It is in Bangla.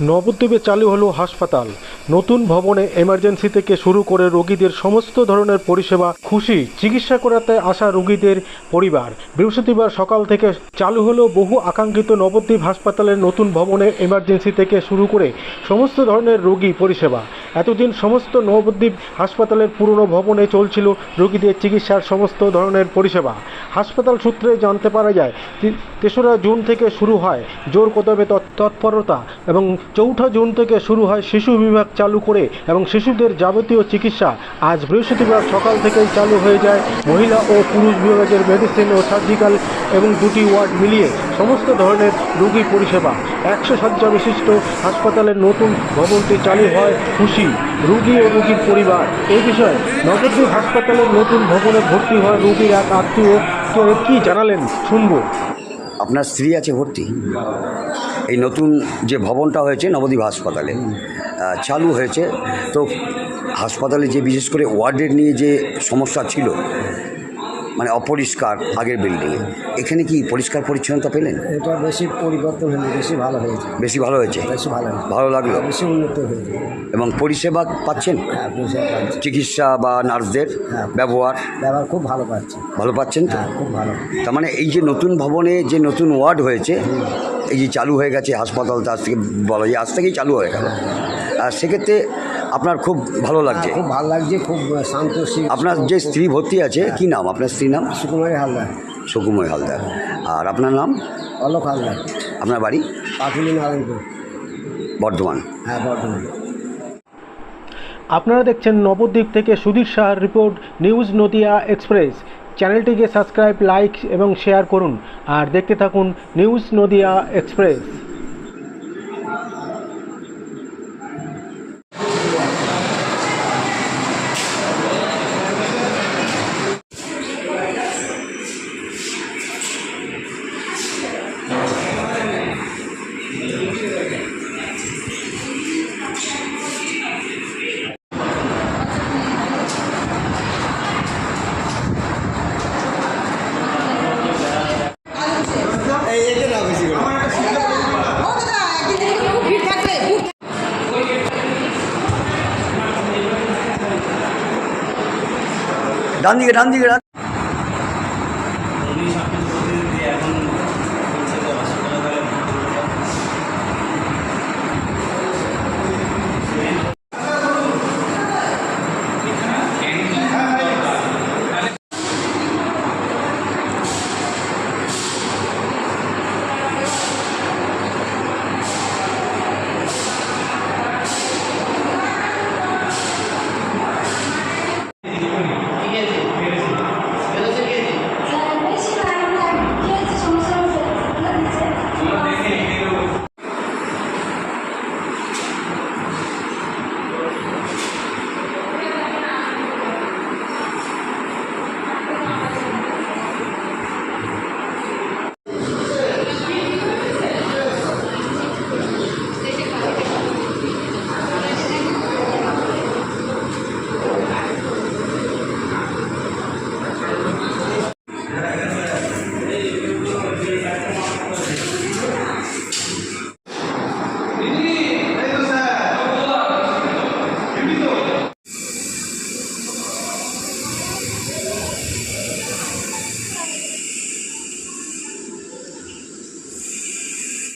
নবদ্বীপে চালু হল হাসপাতাল। নতুন ভবনে এমার্জেন্সি থেকে শুরু করে রোগীদের সমস্ত ধরনের পরিষেবা খুশি চিকিৎসা করাতে আসা রোগীদের পরিবার। বৃহস্পতিবার সকাল থেকে চালু হলো বহু আকাঙ্ক্ষিত নবদ্বীপ হাসপাতালের নতুন ভবনে এমার্জেন্সি থেকে শুরু করে সমস্ত ধরনের রোগী পরিষেবা। এতদিন সমস্ত নবদ্বীপ হাসপাতালের পুরনো ভবনে চলছিল রোগীদের চিকিৎসার সমস্ত ধরনের পরিষেবা। হাসপাতাল সূত্রে জানতে পারা যায় তেসরা জুন থেকে শুরু হয় জোর কদমে তৎ- তৎপরতা এবং চৌঠা জুন থেকে শুরু হয় শিশু বিভাগ চালু করে এবং শিশুদের যাবতীয় চিকিৎসা আজ বৃহস্পতিবার সকাল থেকেই চালু হয়ে যায়। মহিলা ও পুরুষ বিভাগের মেডিসিন ও সার্জিক্যাল এবং দুটি ওয়ার্ড মিলিয়ে সমস্ত ধরনের রোগী পরিষেবা। একশো শয্যা বিশিষ্ট হাসপাতালের নতুন ভবনটি চালু হয় খুশি রোগী ও রোগীর পরিবার। এই বিষয়ে নবদ্বীপ হাসপাতালের নতুন ভবনে ভর্তি হওয়া রোগীর এক আত্মীয় কে- জানালেন শুনব। আপনার স্ত্রী আছে ভর্তি? এই নতুন যে ভবনটা হয়েছে নবদ্বীপ হাসপাতালে চালু হয়েছে। তো হাসপাতালে যে বিশেষ করে ওয়ার্ডের নিয়ে যে সমস্যা ছিল মানে অপরিষ্কার আগের বিল্ডিংয়ে এখানে কি পরিষ্কার পরিচ্ছন্নতা পেলেন? এটা বেশি পরিবর্তন হয়নি বেশি ভালো হয়েছে। বেশি ভালো হয়েছে? বেশি ভালো হয়েছে। ভালো লাগল? বেশি উন্নত হয়েছে। এবং পরিষেবা পাচ্ছেন? হ্যাঁ চিকিৎসা বা নার্সদের হ্যাঁ। ব্যবহার? ব্যবহার খুব ভালো পাচ্ছি। ভালো পাচ্ছেন তো? হ্যাঁ খুব ভালো। তার মানে এই যে নতুন ভবনে যে নতুন ওয়ার্ড হয়েছে এই যে চালু হয়ে গেছে হাসপাতাল আজ থেকে বলা যায় আজ থেকেই চালু হয়ে গেল। আর সেক্ষেত্রে আপনার খুব ভালো লাগছে। খুব ভালো লাগছে খুব শান্ত আপনার যে স্ত্রী ভর্তি আছে কি নাম? আপনার স্ত্রীর নাম? সুকুমারী হালদার। সুকুময় হালদার। আর আপনার নাম? অলোক হালদার। আপনার বাড়ি? পাটুলি নারায়ণপুর। বর্ধমান। হ্যাঁ বর্ধমান। আপনারা দেখছেন নবদ্বীপ থেকে সুধীর সাহার রিপোর্ট নিউজ নদিয়া এক্সপ্রেস। চ্যানেলটিকে সাবস্ক্রাইব লাইক এবং শেয়ার করুন। আর দেখতে থাকুন নিউজ নদিয়া এক্সপ্রেস। 整几个整几个整